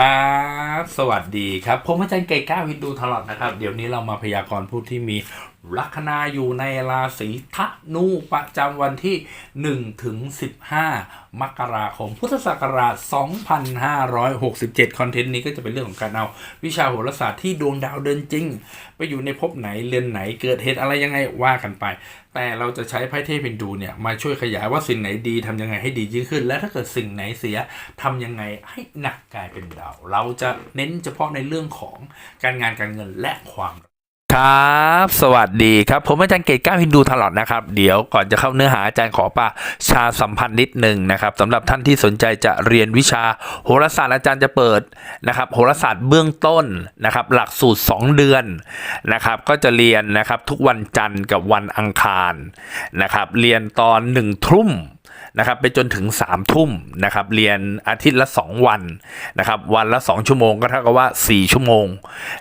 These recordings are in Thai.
ครับ สวัสดีครับ ผมอาจารย์เก่ก้าวิทย์ดูตลอดนะครับ เดี๋ยวนี้เรามาพยากรณ์ผู้ที่มีลัคนาอยู่ในราศีธนูประจำวันที่ 1 ถึง 15 มกราคม พุทธศักราช 2567 คอนเทนต์นี้ก็จะเป็นเรื่องของการเอาวิชาโหราศาสตร์ที่ดวงดาวเดินจริง ไปอยู่ในภพไหนเรือนไหนเกิดเหตุอะไรยังไงว่ากันไป แต่เราจะใช้ไพ่เทพฮินดูเนี่ยมาช่วยขยายว่าสิ่งไหนดีทำยังไงให้ดียิ่งขึ้น และถ้าเกิดสิ่งไหนเสียทำยังไงให้หนักกลายเป็นดาว เราจะเน้นเฉพาะในเรื่องของการงานการเงินและความ ครับ สวัสดีครับ ผมอาจารย์เกตก้าฮินดูตลอดนะครับ เดี๋ยวก่อนจะเข้าเนื้อหาอาจารย์ขอประชาสัมพันธ์นิดหนึ่งนะครับสำหรับท่านที่สนใจจะเรียนวิชาโหราศาสตร์อาจารย์จะเปิดนะครับโหราศาสตร์เบื้องต้นนะครับหลักสูตร 2 เดือนนะครับก็จะเรียนนะครับทุกวันจันทร์กับวันอังคารนะครับเรียนตอน1ทุ่ม นะครับไปจนถึง3ามทุ่มนะครับเรียนอาทิตย์ละ 2 วันนะครับวันละ 2 ชั่วโมงก็เท่ากับว่า 4 ชั่วโมง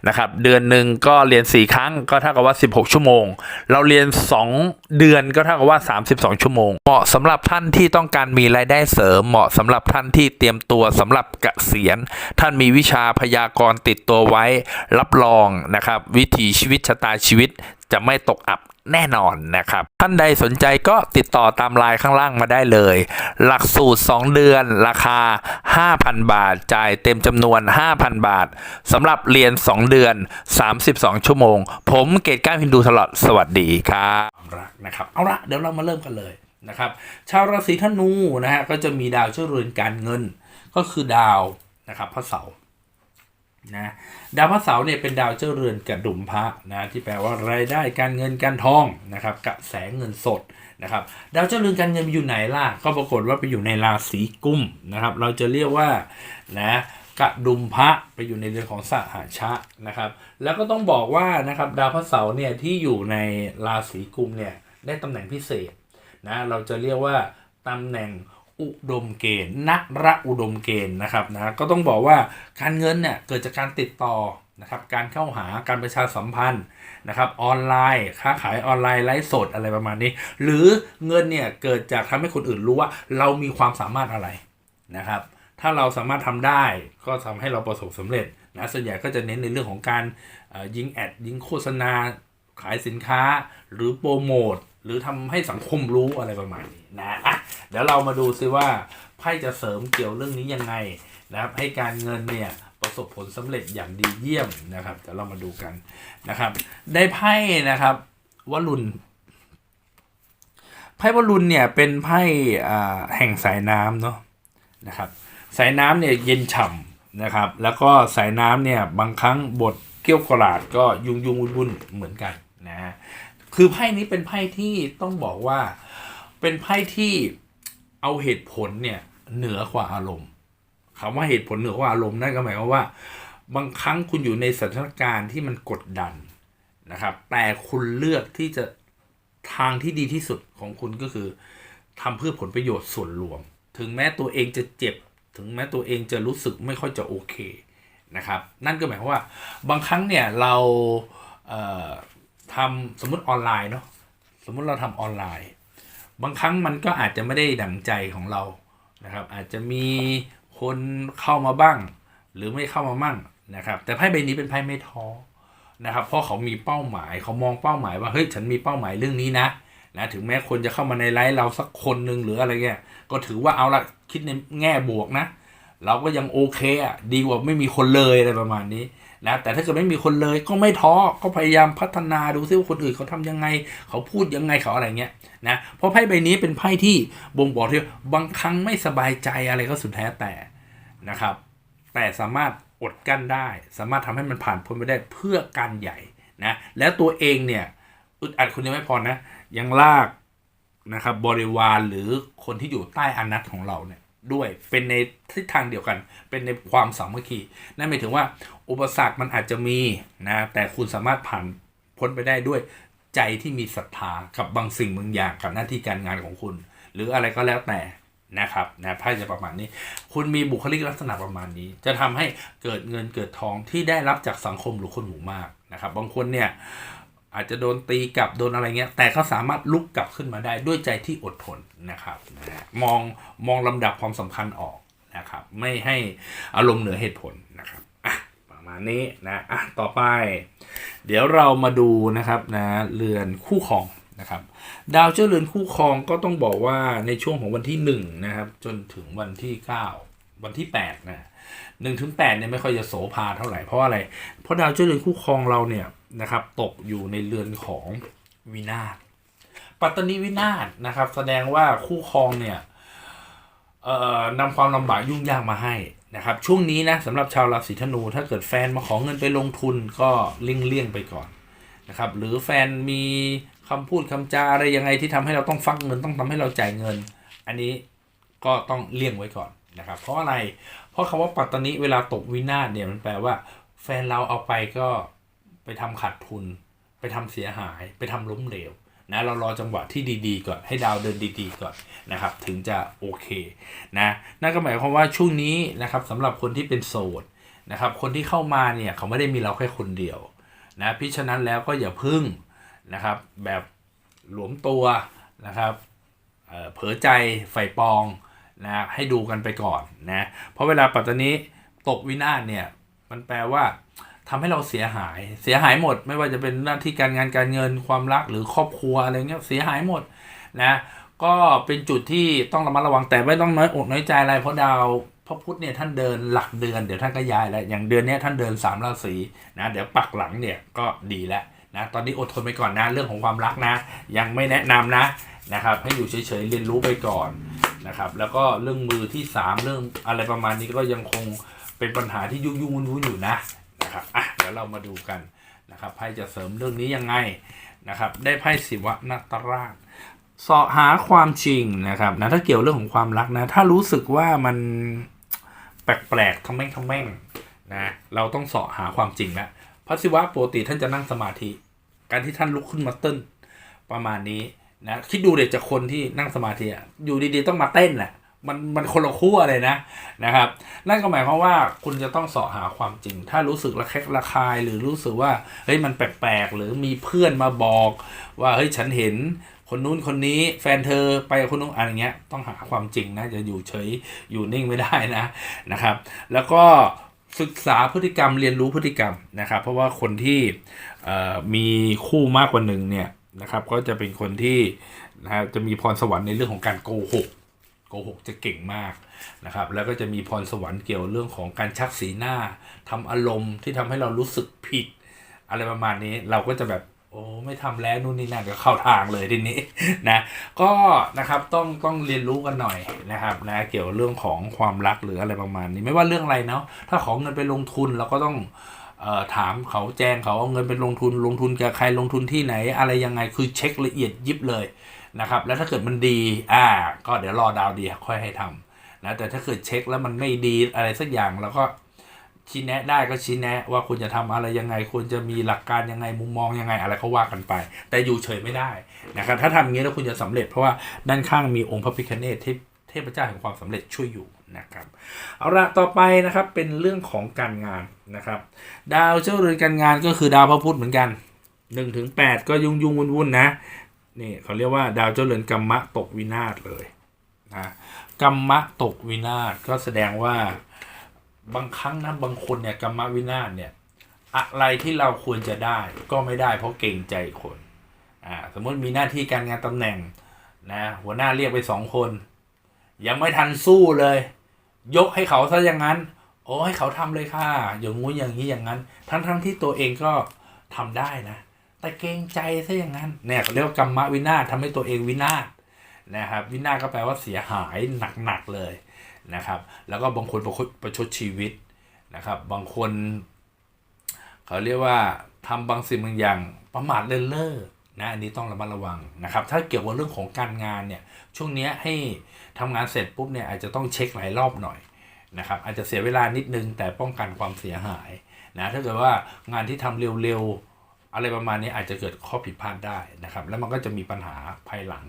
นะครับเดือนหนึ่งก็เรียน 4 ครั้งก็เท่ากับว่า 16 ชั่วโมง เราเรียน 2 เดือนก็เท่ากับว่า 32 ชั่วโมง เหมาะสำหรับท่านที่ต้องการมีรายได้เสริม เหมาะสำหรับท่านที่เตรียมตัวสำหรับเกษียณ ท่านมีวิชาพยากรณ์ติดตัวไว้ รับรองนะครับวิถีชีวิตชะตาชีวิตจะไม่ตกอับแน่นอนนะครับ ท่านใดสนใจก็ติดต่อตามไลน์ข้างล่างมาได้เลย หลักสูตร 2 เดือน ราคา 5,000 บาท จ่ายเต็มจำนวน 5,000 บาทสำหรับเรียน 2 เดือน 32 ชั่วโมง ผมเกตก้าพินดูตลอดสวัสดีครับรักนะครับ เอาละเดี๋ยวเรามาเริ่มกันเลยนะครับ ชาวราศีธนูนะฮะก็จะมีดาวเจ้าเรือนการเงิน ก็คือดาวนะครับพระเสาร์ นะดาวพระเสาร์เนี่ยเป็นดาวเจ้าเรือนกระดุมพระนะที่แปลว่ารายได้การเงินการทองนะครับกระแสเงินสดนะครับดาวเจ้าเรือนการเงินอยู่ไหนล่ะก็ปรากฏว่าไปอยู่ในราศีกุมนะครับเราจะเรียกว่านะกระดุมพระไปอยู่ในเรือนของสหชะนะครับแล้วก็ต้องบอกว่านะครับดาวพระเสาร์เนี่ยที่อยู่ในราศีกุมเนี่ยได้ตำแหน่งพิเศษนะเราจะเรียกว่าตำแหน่ง อุดมเกณฑ์นักระอุดมเกณฑ์นะครับนะก็ต้องบอกว่าการเงินเนี่ยเกิดจากการติดต่อนะครับการเข้าหาการประชาสัมพันธ์นะครับออนไลน์ ค้าขายออนไลน์ไลฟ์สดอะไรประมาณนี้ หรือเงินเนี่ยเกิดจากทำให้คนอื่นรู้ว่าเรามีความสามารถอะไรนะครับ ถ้าเราสามารถทำได้ก็ทำให้เราประสบสำเร็จนะส่วนใหญ่ก็จะเน้นในเรื่องของการยิงแอดยิงโฆษณาขายสินค้าหรือโปรโมท หรือทำให้สังคมรู้อะไรประมาณนี้นะอะเดี๋ยวเรามาดูซิว่าไพ่จะเสริมเกี่ยวเรื่องนี้ยังไงนะครับให้การเงินเนี่ยประสบผลสำเร็จอย่างดีเยี่ยมนะครับเดี๋ยวเรามาดูกันนะครับ ได้ไพ่นะครับวลุนไพ่วลุนเนี่ยเป็นไพ่อ่าแห่งสายน้ำเนาะนะครับ สายน้ำเนี่ยเย็นฉ่ำนะครับ แล้วก็สายน้ำเนี่ยบางครั้งบทเกี้ยวกราดก็ยุ่งยุ่งวุ่นวุ่นเหมือนกันนะฮะ คือไพ่นี้เป็นไพ่ที่ต้องบอกว่า เป็นไพ่ที่เอาเหตุผลเนี่ยเหนือกว่าอารมณ์คำว่าเหตุผลเหนือกว่าอารมณ์นั่นก็หมายความว่า บางครั้งคุณอยู่ในสถานการณ์ที่มันกดดันนะครับ แต่คุณเลือกที่จะทางที่ดีที่สุดของคุณก็คือทำเพื่อผลประโยชน์ส่วนรวม ถึงแม้ตัวเองจะเจ็บ ถึงแม้ตัวเองจะรู้สึกไม่ค่อยจะโอเคนะครับ นั่นก็หมายความว่า บางครั้งเนี่ยเราเทำสมมติออนไลน์เนาะสมมติเราทำออนไลน์ บางครั้งมันก็อาจจะไม่ได้ดั่งใจของเรานะครับ อาจจะมีคนเข้ามาบ้าง หรือไม่เข้ามามั่งนะครับ แต่ไพ่ใบนี้เป็นไพ่ไม่ท้อนะครับเพราะเขามีเป้าหมายเขามองเป้าหมายว่าเฮ้ยฉันมีเป้าหมายเรื่องนี้นะนะถึงแม้คนจะเข้ามาในไลฟ์เราสักคนหนึ่งหรืออะไรเงี้ยก็ถือว่าเอาละคิดในแง่บวกนะ เราก็ยังโอเคอะดีกว่าไม่มีคนเลยอะไรประมาณนี้ นะแต่ถ้าเกิดไม่มีคนเลยก็ไม่ท้อก็พยายามพัฒนาดูซิว่าคนอื่นเขาทำยังไง เขาพูดยังไงเขาอะไรเงี้ยนะเพราะไพ่ใบนี้เป็นไพ่ที่บ่งบอกที่บางครั้งไม่สบายใจอะไรก็สุดแท้แต่นะครับ แต่สามารถอดกั้นได้ สามารถทำให้มันผ่านพ้นไปได้เพื่อการใหญ่นะแล้วตัวเองเนี่ยอึดอัดคนเดียวไม่พอนะยังลากนะครับบริวารหรือคนที่อยู่ใต้อานัตของเราเนี่ย ด้วย เป็นในทิศทางเดียวกัน เป็นในความสามัคคีนั่นหมายถึงว่า อุปสรรคมันอาจจะมีนะแต่คุณสามารถผ่านพ้นไปได้ด้วยใจที่มีศรัทธากับบางสิ่งบางอย่างกับหน้าที่การงานของคุณ หรืออะไรก็แล้วแต่นะครับนะไพ่จะประมาณนี้ คุณมีบุคลิกลักษณะประมาณนี้ จะทำให้เกิดเงินเกิดทองที่ได้รับจากสังคมหรือคนหมู่มากนะครับ บางคนเนี่ย อาจจะโดนตีกลับโดนอะไรเงี้ย แต่เขาสามารถลุกกลับขึ้นมาได้ด้วยใจที่อดทนนะครับนะฮะมองมองลำดับความสำคัญออกนะครับ ไม่ให้อารมณ์เหนือเหตุผลนะครับอะประมาณนี้นะอะต่อไป เดี๋ยวเรามาดูนะครับนะเรือนคู่ครองนะครับ ดาวเจ้าเรือนคู่ครองก็ต้องบอกว่าในช่วงของวันที่1นะครับจนถึงวันที่ 9 วันที่8นะหนึ่งถึงแปดเนี่ยไม่ค่อยจะโสภาเท่าไหร่เพราะอะไร เพราะดาวเจ้าเรือนคู่ครองเราเนี่ยนะครับตกอยู่ในเรือนของวินาศปัตตนีวินาศนะครับ แสดงว่าคู่ครองเนี่ยเอ่อนำความลำบากยุ่งยากมาให้นะครับ ช่วงนี้นะสำหรับชาวราศีธนู ถ้าเกิดแฟนมาขอเงินไปลงทุนก็เลี่ยงเลี่ยงๆไปก่อนนะครับ หรือแฟนมีคำพูดคำจาอะไรยังไงที่ทำให้เราต้องฟักเงินต้องทำให้เราจ่ายเงิน อันนี้ก็ต้องเลี่ยงไว้ก่อน นะครับ เพราะอะไร เพราะคำว่าปัตตนิเวลาตกวินาศเนี่ยมันแปลว่า แฟนเราเอาไปก็ไปทำขาดทุน ไปทำเสียหาย ไปทำล้มเหลวนะเรารอจังหวะที่ดีๆก่อนให้ดาวเดินดีๆก่อนนะครับ ถึงจะโอเคนะนั่นก็หมายความว่าช่วงนี้นะครับสำหรับคนที่เป็นโสดนะครับ คนที่เข้ามาเนี่ยเขาไม่ได้มีเราแค่คนเดียวนะพิฉะนั้นแล้วก็อย่าพึ่งนะครับ แบบหลวมตัวนะครับเออเผลอใจไฟปอง นะให้ดูกันไปก่อนนะเพราะเวลาปัตตานีตกวินาศเนี่ยมันแปลว่าทำให้เราเสียหาย เสียหายหมด ไม่ว่าจะเป็นหน้าที่การงานการเงินความรักหรือครอบครัวอะไรเงี้ยเสียหายหมดนะก็เป็นจุดที่ต้องระมัดระวังแต่ไม่ต้องน้อยอกน้อยใจอะไรเพราะดาวพระพุธเนี่ยท่านเดินหลักเดือนเดี๋ยวท่านก็ย้ายแล้วอย่างเดือนนี้ท่านเดินสามราศีนะเดี๋ยวปักหลังเนี่ยก็ดีแล้วนะตอนนี้อดทนไปก่อนนะเรื่องของความรักนะ ยังไม่แนะนำนะนะครับให้อยู่เฉยๆเรียนรู้ไปก่อน นะครับ แล้วก็เรื่องมือที่สามเรื่องอะไรประมาณนี้ก็ยังคงเป็นปัญหาที่ยุ่งยุ่งวุ่นๆอยู่นะนะครับอะเดี๋ยวเรามาดูกันนะครับไพ่จะเสริมเรื่องนี้ยังไงนะครับ ได้ไพ่ศิวะนาตราชสาะหาความจริงนะครับนะถ้าเกี่ยวเรื่องของความรักนะถ้ารู้สึกว่ามันแปลกๆทำแม่งทำแม่งนะเราต้องเสาะหาความจริงแล้วพระศิวะปกติท่านจะนั่งสมาธิ การที่ท่านลุกขึ้นมาเต้นประมาณนี้ นะคิดดูเด็กจากคนที่นั่งสมาธิอยู่ดีๆต้องมาเต้นแหละมันมันคนละขั้วเลยนะนะครับ นั่นก็หมายความว่าคุณจะต้องเสาะหาความจริง ถ้ารู้สึกระแคะระคาย หรือรู้สึกว่าเฮ้ยมันแปลกๆหรือมีเพื่อนมาบอก ว่าเฮ้ยฉันเห็นคนนู้นคนนี้แฟนเธอไปกับคนนู้นอะไรเงี้ยต้องหาความจริงนะจะอยู่เฉยอยู่นิ่งไม่ได้นะนะครับ แล้วก็ศึกษาพฤติกรรมเรียนรู้พฤติกรรมนะครับ เพราะว่าคนที่มีคู่มากกว่าหนึ่งเนี่ย นะครับ ก็จะเป็นคนที่นะครับจะมีพรสวรรค์ในเรื่องของการโกหกโกหกจะเก่งมากนะครับ แล้วก็จะมีพรสวรรค์เกี่ยวเรื่องของการชักสีหน้าทำอารมณ์ที่ทำให้เรารู้สึกผิด อะไรประมาณนี้เราก็จะแบบโอ้ไม่ทำแล้วนู่นนี่นั่นก็เข้าทางเลยทีนี้นะก็นะครับต้องต้องเรียนรู้กันหน่อยนะครับนะเกี่ยวเรื่องของความรักหรืออะไรประมาณนี้ไม่ว่าเรื่องอะไรเนาะถ้าของเงินไปลงทุนเราก็ต้อง ถามเขาแจ้งเขาเอาเงินไปลงทุนลงทุนกับใครลงทุนที่ไหน อะไรยังไงคือเช็คละเอียดยิบเลยนะครับ แล้วถ้าเกิดมันดีอ่าก็เดี๋ยวรอดาวดีค่อยให้ทำนะแต่ถ้าเกิดเช็คแล้วมันไม่ดีอะไรสักอย่างเราก็ชี้แนะได้ก็ชี้แนะ ว่าคุณจะทำอะไรยังไงควรจะมีหลักการยังไงมุมมองยังไงอะไรก็ว่ากันไป แต่อยู่เฉยไม่ได้นะครับถ้าทำอย่างนี้แล้วคุณจะสำเร็จเพราะว่าด้านข้างมีองค์พระพิฆเนศเทพเทพเจ้าแห่งความสำเร็จช่วยอยู่ นะครับเอาละต่อไปนะครับเป็นเรื่องของการงานนะครับ ดาวเจ้าเรือนการงานก็คือดาวพระพุธเหมือนกัน1นถึงแก็ยุ่งยุ่งวุ่นวุ่นนะนี่เขาเรียกว่าดาวเจ้าเรือนกรรมะตกวินาศเลยนะกรรมะตกวินาศก็แสดงว่าบางครั้งนะบางคนเนี่ยกรรมวินาศเนี่ยอะไรที่เราควรจะได้ก็ไม่ได้เพราะเกรงใจคนอ่าสมมติมีหน้าที่การงานตำแหน่งนะหัวหน้าเรียกไปสองคน ยังไม่ทันสู้เลย ยกให้เขาซะอย่างนั้น โอ้ให้เขาทำเลยค่ะ อย่างงู้นอย่างนี้อย่างนั้น ทั้งทั้งที่ตัวเองก็ทำได้นะ แต่เกรงใจซะอย่างนั้น เนี่ยเขาเรียกว่ากรรมวินาศทำให้ตัวเองวินาศนะครับ วินาศก็แปลว่าเสียหายหนักๆเลยนะครับ แล้วก็บางคนประชดประชดชีวิตนะครับ บางคน เขาเรียกว่าทำบางสิ่งบางอย่างประมาทเลินเล่อ นะอันนี้ต้องระมัดระวังนะครับ ถ้าเกี่ยวกับเรื่องของการงานเนี่ยช่วงนี้ให้ทำงานเสร็จปุ๊บเนี่ยอาจจะต้องเช็คหลายรอบหน่อยนะครับอาจจะเสียเวลานิดนึงแต่ป้องกันความเสียหายนะถ้าเกิดว่างานที่ทำเร็วๆอะไรประมาณนี้อาจจะเกิดข้อผิดพลาดได้นะครับ แล้วมันก็จะมีปัญหาภายหลัง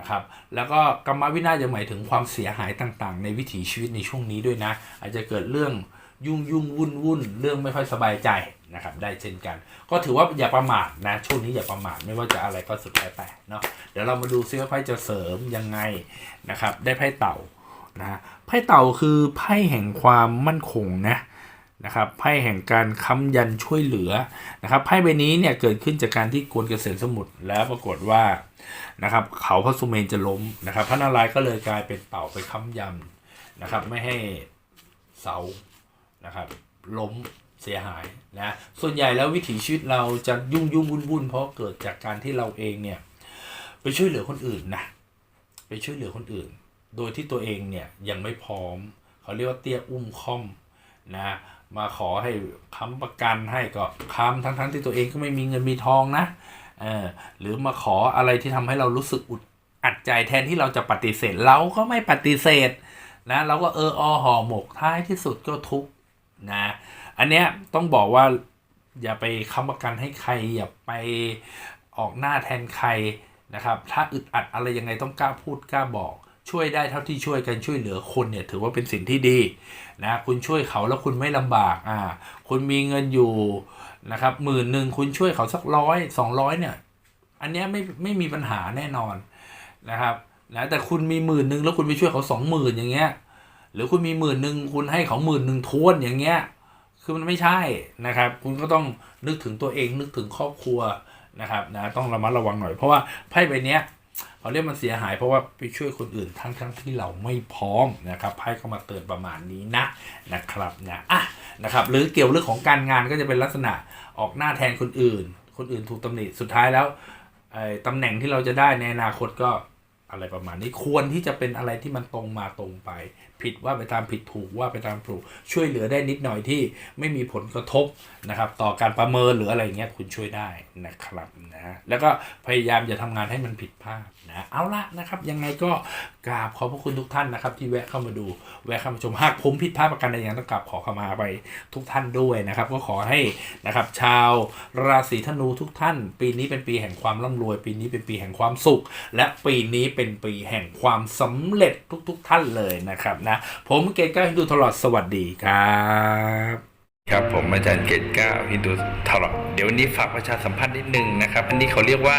นะครับ แล้วก็กรรมวินาศจะหมายถึงความเสียหายต่างๆ ในวิถีชีวิตในช่วงนี้ด้วยนะ อาจจะเกิดเรื่อง ยุ่งยุ่งวุ่นวุ่นเรื่องไม่ค่อยสบายใจนะครับได้เช่นกัน ก็ถือว่าอย่าประมาทนะช่วงนี้อย่าประมาทไม่ว่าจะอะไรก็สุดแท้แต่เนาะเดี๋ยวเรามาดูซิว่าไพ่จะเสริมยังไงนะครับ ได้ไพ่เต่านะไพ่เต่าคือไพ่แห่งความมั่นคงนะนะครับไพ่แห่งการค้ำยันช่วยเหลือนะครับไพ่ใบนี้เนี่ยเกิดขึ้นจากการที่กวนเกษตรสมุทรแล้วปรากฏว่านะครับเขาพระสุเมนจะล้มนะครับ พระนารายณ์ก็เลยกลายเป็นเต่าไปค้ำยันนะครับ ไม่ให้เสา นะครับ ล้มเสียหายนะส่วนใหญ่แล้ววิถีชีวิตเราจะยุ่งยุ่งวุ่นวุ่นเพราะเกิดจากการที่เราเองเนี่ยไปช่วยเหลือคนอื่นนะไปช่วยเหลือคนอื่น โดยที่ตัวเองเนี่ยยังไม่พร้อม เขาเรียกว่าเตี้ยอุ้มค่อมนะมาขอให้ค้ำประกันให้ก็ค้ำทั้งๆที่ตัวเองก็ไม่มีเงินมีทองนะเออหรือมาขออะไรที่ทำให้เรารู้สึกอุดอัดใจแทนที่เราจะปฏิเสธเราก็ไม่ปฏิเสธนะเราก็เอออห่อหมกท้ายที่สุดก็ทุกข์ นะอันเนี้ยต้องบอกว่าอย่าไปค้ำประกันให้ใคร อย่าไปออกหน้าแทนใครนะครับ ถ้าอึดอัดอะไรยังไงต้องกล้าพูดกล้าบอก ช่วยได้เท่าที่ช่วยกันช่วยเหลือคนเนี่ยถือว่าเป็นสิ่งที่ดีนะคุณช่วยเขาแล้วคุณไม่ลำบากอ่าคุณมีเงินอยู่นะครับหมื่นหนึ่งคุณช่วยเขาสักร้อยสองร้อยเนี่ย อันเนี้ยไม่ไม่มีปัญหาแน่นอนนะครับนะแต่คุณมีหมื่นหนึ่งแล้วคุณไปช่วยเขาสองหมื่นอย่างเงี้ย หรือคุณมีหมื่นหนึ่งคุณให้เขาหมื่นหนึ่งทวนอย่างเงี้ย คือมันไม่ใช่นะครับ คุณก็ต้องนึกถึงตัวเองนึกถึงครอบครัวนะครับนะต้องระมัดระวังหน่อย เพราะว่าไพ่ใบเนี้ยเขาเรียกมันเสียหายเพราะว่าไปช่วยคนอื่นทั้งทั้งที่เราไม่พร้อมนะครับไพ่ก็มาเตือนประมาณนี้นะนะครับนะอะนะครับ หรือเกี่ยวเรื่องของการงานก็จะเป็นลักษณะออกหน้าแทนคนอื่น คนอื่นถูกตำหนิสุดท้ายแล้วตำแหน่งที่เราจะได้ในอนาคตก็ อะไรประมาณนี้ควรที่จะเป็นอะไรที่มันตรงมาตรงไป ผิดว่าไปตามผิดถูกว่าไปตามถูกช่วยเหลือได้นิดหน่อยที่ไม่มีผลกระทบนะครับ ต่อการประเมินหรืออะไรเงี้ยคุณช่วยได้นะครับนะแล้วก็พยายามอย่าทำงานให้มันผิดพลาด นะเอาละนะครับยังไงก็กราบขอบพระคุณทุกท่านนะครับ ที่แวะเข้ามาดูแวะเข้ามาชมหากผมผิดพลาดประการใดอย่างต้องกราบขอขมาไปทุกท่านด้วยนะครับ ก็ขอให้นะครับ ชาวราศีธนูทุกท่าน ปีนี้เป็นปีแห่งความร่ำรวย ปีนี้เป็นปีแห่งความสุข และปีนี้เป็นปีแห่งความสำเร็จทุกๆท่านเลยนะครับนะผมเกณฑ์ก้าวฮินดูตลอดสวัสดีครับครับผมอาจารย์เกตก้าวฮินดูตลอดเดี๋ยววันนี้ฝากประชาสัมพันธ์นิดนึงนะครับ อันนี้เขาเรียกว่า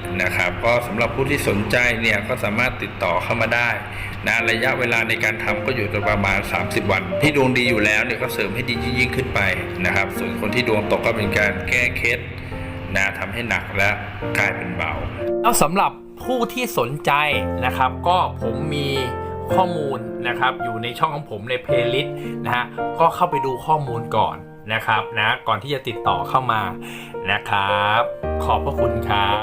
นะครับ ก็สำหรับผู้ที่สนใจเนี่ยก็สามารถติดต่อเข้ามาได้นะระยะเวลาในการทำก็อยู่ประมาณ 30 วัน ที่ดวงดีอยู่แล้วเนี่ยก็เสริมให้ดียิ่งขึ้นไปนะครับ ส่วนคนที่ดวงตกก็เป็นการแก้เคล็ดนะทำให้หนักและกลายเป็นเบาแล้วสำหรับผู้ที่สนใจนะครับ ก็ผมมีข้อมูลนะครับอยู่ในช่องของผมในเพลย์ลิสต์นะฮะก็เข้าไปดูข้อมูลก่อนนะครับนะก่อนที่จะติดต่อเข้ามานะครับ ขอบพระคุณครับ